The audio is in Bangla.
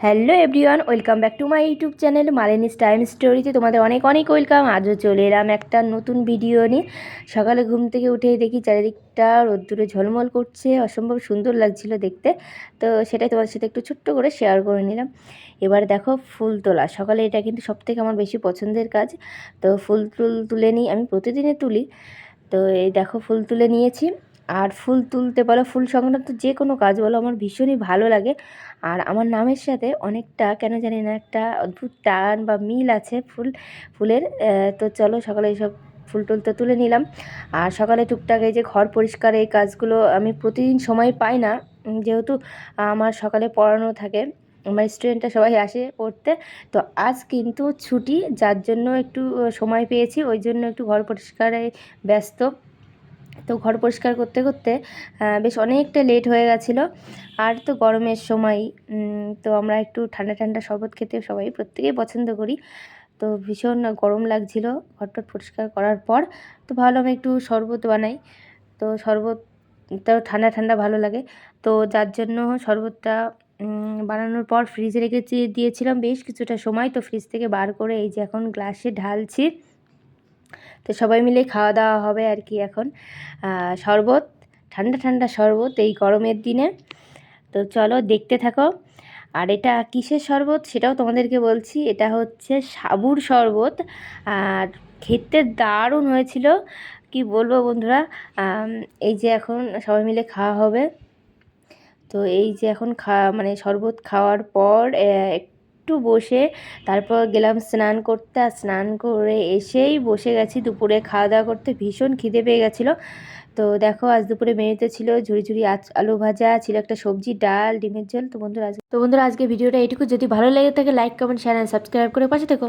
Hello everyone, welcome back to my YouTube channel Malini's time স্টোরিতে। তোমাদের অনেক অনেক ওয়েলকাম। আজও চলে এলাম একটা নতুন ভিডিও নিয়ে। সকালে ঘুম থেকে উঠে দেখি চারিদিকটা রোদ্দুরে ঝলমল করছে। অসম্ভব সুন্দর লাগছিল দেখতে। তো সেটাই তোমাদের সাথে একটু ছোট্ট করে শেয়ার করে নিলাম। এবার দেখো ফুল তোলা। সকালে এটা কিন্তু সবথেকে আমার বেশি পছন্দের কাজ। তো ফুল টুল তুলে নিই। আমি প্রতিদিনে তুলি। তো এই দেখো ফুল তুলে নিয়েছি। আর ফুল তুলতে বলো, ফুল সংক্রান্ত যে কোনো কাজ বলো, আমার ভীষণই ভালো লাগে। আর আমার নামের সাথে অনেকটা, কেন জানি না, একটা অদ্ভুত টান বা মিল আছে ফুল, ফুলের। তো চলো সকালে এইসব ফুল টুল তো তুলে নিলাম। আর সকালে টুকটাক এই যে ঘর পরিষ্কার, এই কাজগুলো আমি প্রতিদিন সময় পাই না। যেহেতু আমার সকালে পড়ানো থাকে, আমার স্টুডেন্টরা সবাই আসে পড়তে, তো আজ কিন্তু ছুটি, যার জন্য একটু সময় পেয়েছি, ওই জন্য একটু ঘর পরিষ্কারে ব্যস্ত। তো ঘর পরিষ্কার করতে করতে বেশ অনেকটা লেট হয়ে গেছিল। আর তো গরমের সময় তো আমরা একটু ঠান্ডা ঠান্ডা শরবত খেতে সবাই প্রত্যেকেই পছন্দ করি। তো ভীষণ গরম লাগছিল ঘরটর পরিষ্কার করার পর, তো ভাবলাম একটু শরবত বানাই। তো শরবতটাও ঠান্ডা ঠান্ডা ভালো লাগে। তো যার জন্য শরবতটা বানানোর পর ফ্রিজে রেখে দিয়েছিলাম বেশ কিছুটা সময়। তো ফ্রিজ থেকে বার করে এই যে এখন গ্লাসে ঢালছি। তো সবাই মিলে খাওয়া দাওয়া হবে আর কি এখন। শরবত, ঠান্ডা ঠান্ডা শরবত এই গরমের দিনে। তো চলো দেখতে থাকো। আর এটা কিসের শরবত সেটাও তোমাদেরকে বলছি, এটা হচ্ছে সাবুর শরবত। আর খেতে দারুণ হয়েছিল। কি বলব বন্ধুরা এই যে এখন সবাই মিলে খাওয়া হবে। তো এই যে এখন খা মানে শরবত খাওয়ার পর একটু বসে তারপর গেলাম স্নান করতে। আর স্নান করে এসেই বসে গেছি দুপুরে। খাওয়া দাওয়া করতে ভীষণ খিদে পেয়ে গেছিল। তো দেখো, আজ দুপুরে মেনুতে ছিল ঝুড়ি ঝুড়ি আলু ভাজা, ছিল একটা সবজি, ডাল, ডিমের ঝোল। তো বন্ধুরা আজকে তো বন্ধুরা আজকে ভিডিওটা এটুকু যদি ভালো লেগে থাকে লাইক কমেন্ট শেয়ার সাবস্ক্রাইব করে পাশে থেকো।